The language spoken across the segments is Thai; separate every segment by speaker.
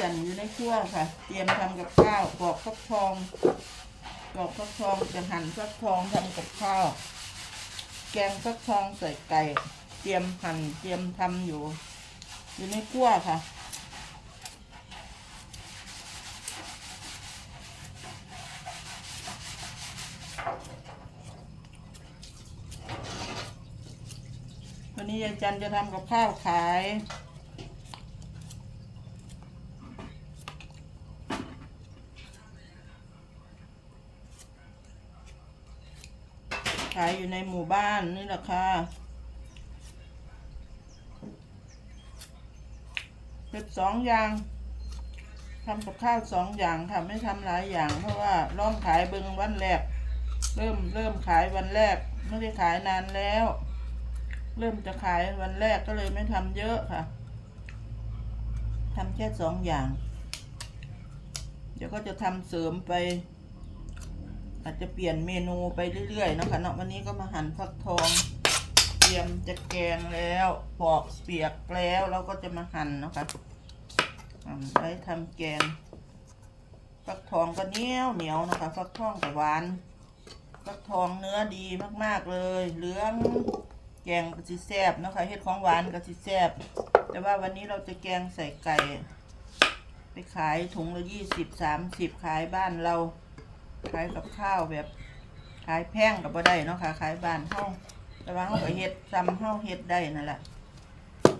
Speaker 1: จันอยู่ในครัวค่ะ เตรียมทำกับข้าวปอกฟักทองปอกฟักทองจะหั่นฟักทองทำกับข้าว แกงฟักทองใส่ไก่ เตรียมหั่นเตรียมทำอยู่ อยู่ในครัวค่ะวันนี้ยายจันจะทำกับข้าวขาย ขายอยู่ในหมู่บ้านนี่แหละค่ะเป็นสองอย่างทำกับข้าวสองอย่างค่ะไม่ทำหลายอย่าง เพราะว่าล่องขายเบิงวันแรก เริ่มเริ่มขายวันแรก ไม่ได้ขายนานแล้ว เริ่มจะขายวันแรกก็เลยไม่ทำเยอะค่ะทำแค่สองอย่าง เดี๋ยวก็จะทำเสริมไป อาจจะเปลี่ยนเมนูไปเรื่อยๆนะคะเนาะวันนี้ก็มาหั่นฟักทองเตรียมจะแกงแล้วปอกเปียกแล้วเราก็จะมาหั่นนะคะหั่นไว้ทำแกงฟักทองก็เหนียวเหนียวนะคะฟักทองแต่หวานฟักทองเนื้อดีมากๆเลยเหลืองแกงกะทิแซบนะคะเฮ็ดของหวานกะทิแซบแต่ว่าวันนี้เราจะแกงใส่ไก่ ไปขายถุงละยี่สิบสามสิบขายบ้านเรา ขายกับข้าวแบบขายแพงกับบ่ได้เนาะค่ะขายบ้านเฮาแต่ว่าเฮาก็เฮ็ดซ้ำเฮาเฮ็ดได้นั่นแหละ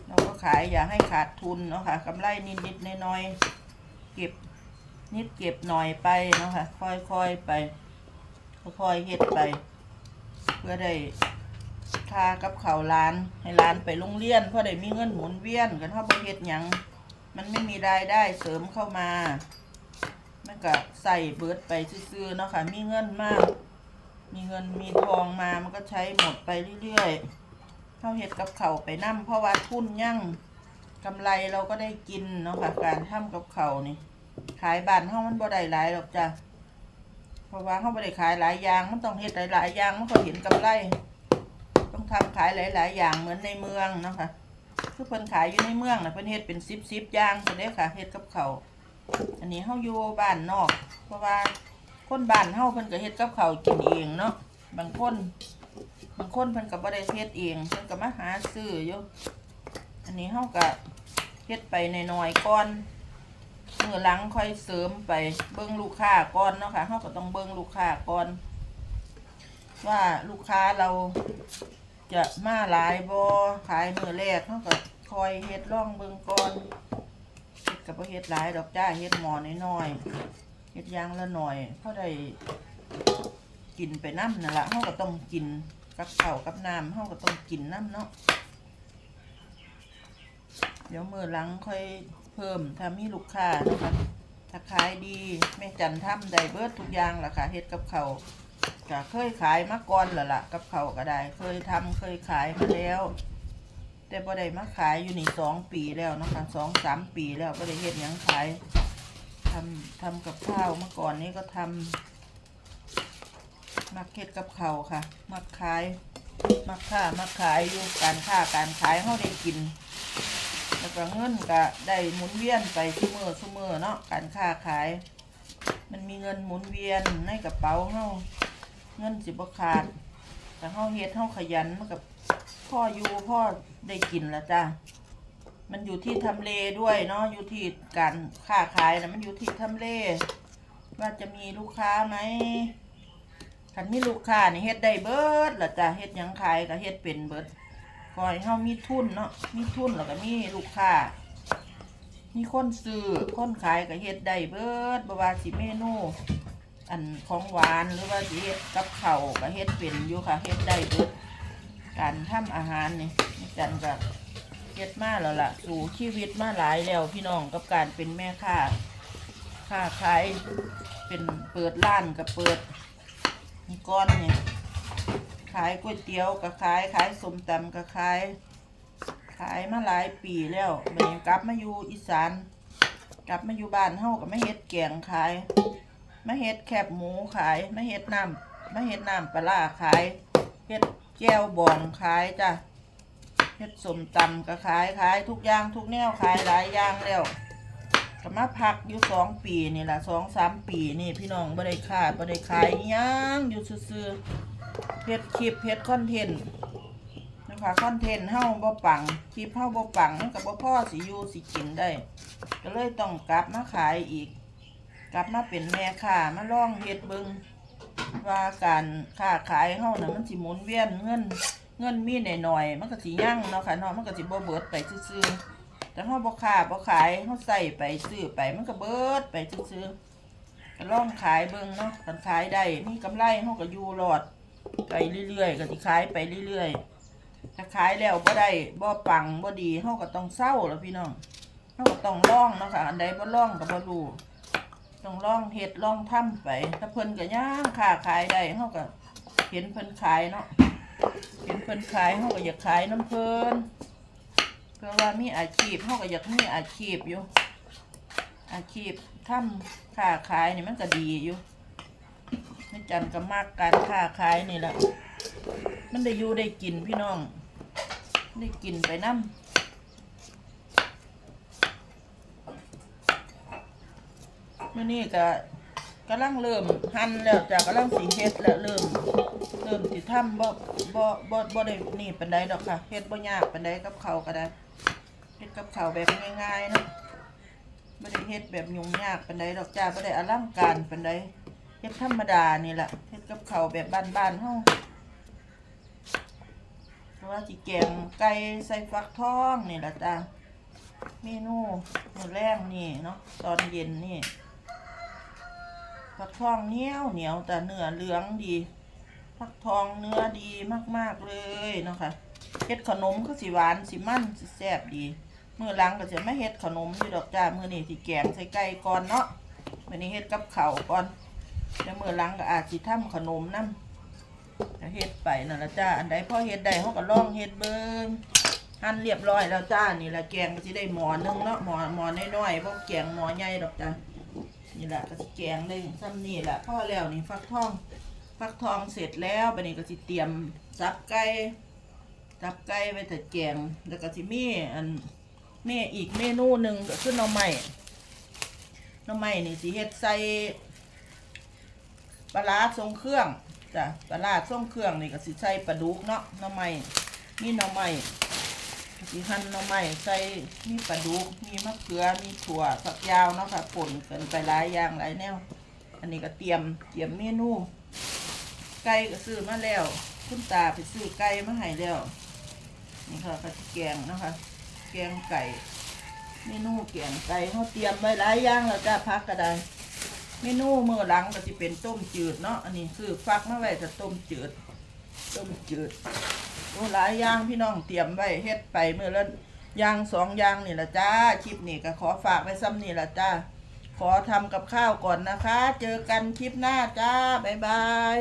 Speaker 1: เราก็ขายอย่าให้ขาดทุนเนาะค่ะกำไรนิดๆน้อยๆเก็บนิดเก็บหน่อยไปเนาะค่ะค่อยๆไปค่อยๆเฮ็ดไป เพื่อได้ค่ากับข้าวร้านให้ร้านไปโรงเรียนเพื่อได้มีเงินหมุนเวียนกันเฮาบ่เฮ็ดหยังมันไม่มีรายได้เสริมเข้ามา ก็ใส่เบิร์ดไปซื้อๆเนาะค่ะ มีเงินมาก มีเงินมีทองมามันก็ใช้หมดไปเรื่อยๆเข้าเห็ดกับเข่าไปนั่เพราะว่าทุนยั่งกำไรเราก็ได้กินเนาะค่ะ การทำกับเข่านี่ ขายบ้านเฮามันบ่ได้หลายหรอกจ้ะเพราะว่าเฮาบ่ได้ขายหลายอย่างมันต้องเฮ็ดหลายๆอย่างมันก็เห็นกำไร ต้องทำขายหลาย ๆ อย่างเหมือนในเมืองเนาะค่ะคือเพิ่นขายอยู่ในเมืองน่ะเพิ่นเฮ็ดเป็น10ๆอย่างพุ่นเด้ค่ะเฮ็ดกับเขาว อันนี้เฮาอยู่บ้านนอก เพราะว่าคนบ้านเฮาเพิ่นก็เฮ็ดกับข้าวกินเองเนาะบางคนบางคนเพิ่นก็บ่ได้เฮ็ดเองเพิ่นก็มาหาซื้ออยู่อันนี้เฮาก็เฮ็ดไปน้อยๆก่อนมื้อหลังค่อยเสริมไปเบิ่งลูกค้าก่อนเนาะค่ะเฮาก็ต้องเบิ่งลูกค้าก่อน ว่าลูกค้าเราจะมาหลายบ่ขายมื้อแรกเฮาก็คอยเฮ็ดลองเบิ่งก่อน กับเฮ็ดหลายดอกจ้าเฮ็ดหมอน้อยๆเฮ็ดยางละหน่อยเพราะได้กินไปน้ำนั่นละเฮาก็ต้องกินกับเข้ากับน้ำเฮาก็ต้องกินน้ำเนาะเดี๋ยวมือหลังค่อยเพิ่มถ้ามีลูกค้านะคะถ้าขายดีแม่จันทำได้เบิดทุกอย่างล่ะค่ะเฮ็ดกับเขาก็เคยขายมาก่อนแล้วล่ะ กับเขาก็ได้ เคยทำเคยขายมาแล้ว แต่บ่ได้มาขายอยู่นี่สองปีแล้วนะคะสองสามปีแล้วบ่ได้เฮ็ดหยังขายทำทำกับข้าวเมื่อก่อนนี้ก็ทำมักเฮ็ดกับเขาค่ะ มักขายมักค้ามักขายอยู่การค้าการขายเฮาได้กิน แล้วก็เงินก็ได้หมุนเวียนไปซุมือซุมือเนาะการค้าขาย มันมีเงินหมุนเวียนในกระเป๋าเฮาเงินสิบขาดแต่เฮาเฮ็ดเฮาขยันมันก็ พ่ออยู่พ่อได้กินแล้วจ้ะมันอยู่ที่ทำเลด้วยเนาะอยู่ที่การค้าขายนะมันอยู่ที่ทำเล ว่าจะมีลูกค้าไหมคันมีลูกค้านี่เฮ็ดได้เบิดล่ะจ้ะเฮ็ดยังขายก็เฮ็ดเป็นเบิดคอยเฮามีทุนเนาะมีทุนแล้วก็มีลูกค้ามีคนซื้อคนขายก็เฮ็ดได้เบิดบ่ว่าสิเมนูอันของหวานหรือว่าสิเฮ็ดกับข้าวก็เฮ็ดเป็นอยู่ค่ะเฮ็ดได้เบิด การทำอาหารนี่จันกับเฮ็ดมาแล้วล่ะ สู่ชีวิตมาหลายแล้วพี่น้องกับการเป็นแม่ค้าค้าขายเป็นเปิดร้านกับเปิดก้อนเนี่ยขายก๋วยเตี๋ยวกับขายขายสมตำกับขาย ขายมาหลายปีแล้วบัดนี้กลับมาอยู่อีสาน กลับมาอยู่บ้านเฮากับมาเฮ็ดแกงขายมาเฮ็ดแคบหมูขายมาเฮ็ดน้ำมาเฮ็ดน้ำปลาขายเฮ็ด แก้วบองขายจ้ะเฮ็ดสมตำก็ขายขายทุกอย่างทุกแนวขายหลายอย่างแล้วก็มาพักอยู่สองปีนี่แหละสองสามปีนี่พี่น้องบ่ได้ขาดบ่ได้ขายอิหยังอยู่ซื่อเฮ็ดคลิปเฮ็ดคอนเทนต์นะคะคอนเทนต์เฮาบ่ปังคลิปเฮาบ่ปังมันก็บ่พอสิอยู่สิกินได้ ก็เลยต้องกลับมาขายอีก กลับมาเป็นแม่ค้ามาลองเฮ็ดเบิ่ง ว่าการค้าขายเฮาน่ะมันสิหมุนเวียนเงินเงินมีหน่อยๆมันก็สิยั่งเนาะค่ะเนาะมันก็สิบ่เบิดไปซื่อๆแต่เฮาบ่ค้าบ่ขายเฮาใส่ไปซื้อไปมันก็เบิดไปซื่อๆก็ลองขายเบิ่งเนาะคันขายได้มีกำไรเฮาก็อยู่รอดไปเรื่อยๆก็สิขายไปเรื่อยๆถ้าขายแล้วบ่ได้บ่ปังบ่ดีเฮาก็ต้องเศร้าแล้วพี่น้องเฮาก็ต้องลองเนาะค่ะอันใดบ่ลองก็บ่รู้ ต้องลองเฮ็ดลองทำไป ถ้าเพิ่นก็ย่างค้าขายได้เฮาก็เห็นเพิ่นขายเนาะเห็นเพิ่นขายเขาก็อยากขายน้ำเพิ่นเพราะว่ามีอาชีพเขาก็อยากมีอาชีพอยู่ อาชีพทำค้าขายนี่มันก็ดีอยู่ไม่จันก็มากการค้าขายนี่แหละมันได้อยู่ได้กินพี่น้อง ได้กินไปน้ำ มื่อนี้ก็กำลังเริ่มหั่นแล้วจ้ะกำลังสีเฮ็ดแล้วเริ่ม เริ่มสิทำบ่บ่บ่บ่ได้นี่ปานใดดอกค่ะเฮ็ดบ่ยากปานใดกับเขาก็ได้เฮ็ดกับเขาแบบง่ายๆนาะบ่ได้เฮ็ดแบบยุ่งยากปานใดดอกจ้าบ่ได้อลังการปานใดเฮ็ดธรรมดานี่แหละเฮ็ดกับเขาแบบบ้านๆเฮาเพราะว่าสิแกงไก่ใส่ฟักทองนี่แหละจ้าเมนูมือแรงนี่เนาะตอนเย็นนี่ ฟักทองเหนียวเหนียวแต่เนื้อเหลืองดีฟักทองเนื้อดีมากๆเลยนะคะเฮ็ดขนมก็สิหวานสิมันสิแซ่บดีมื้อหลังก็จะไม่เฮ็ดขนมอยู่ดอกจ้ามื้อนี้สิแกงใส่ไก่ก่อนเนาะมื้อนี้เฮ็ดกับข้าวก่อนแล้วมื้อหลังก็อาจสิทำขนมนํก็เฮ็ดไปนั่นละจ้าอันใดพอเฮ็ดได้เฮาก็ลองเฮ็ดเบิ่งหั่นเรียบร้อยแล้วจ้านี่ละแกงก็สิได้หม้อนึงเนาะหม้อหม้อน้อยๆบ่แกงหม้อใหญ่ดอกจ้า นี่แหละก็สิแกงได้ซ้ำนี่แหละพ่อแล้วนี่ฟักทอง ฟักทองเสร็จแล้วบัดนี้ก็สิเตรียมซับไก่ซับไก่ไว้แต่แกงแล้วก็สิมีอันมีอีกเมนูหนึ่งก็คือหน่อไม้หน่อไม้นี่สิเฮ็ดใส่ปลาทรงเครื่องจ้ะปลาทรงเครื่องนี่ก็สิใส่ปลาดุกเนาะหน่อไม้มีหน่อไม้ สิหั่นหน่อไม้ใส่มีปลาดุกมีมะเขือมีถั่วฝักยาวเนาะค่ะป่นกันไปหลายอย่างหลายแนว อันนี้ก็เตรียมเตรียมเมนูไก่ก็ซื้อมาแล้ว คุณตาไปซื้อไก่มาให้แล้ว นี่ค่ะกะทิแกงนะคะ แกงไก่เมนูแกงไก่เขาเตรียมไว้หลายอย่างแล้วจ้าพักก็ได้เมนูเมื่อหลังก็จะเป็นต้มจืดเนาะอันนี้คือฟักมาไว้จะต้มจืด ต้มจืดโอ้หลายอย่างพี่น้องเตรียมไว้เฮ็ดไปเมื่อละอย่างสองอย่างนี่ละจ้าคลิปนี่ก็ขอฝากไว้ซ้ำนี่ละจ้าขอทำกับข้าวก่อนนะคะ เจอกันคลิปหน้าจ้าบ๊ายบาย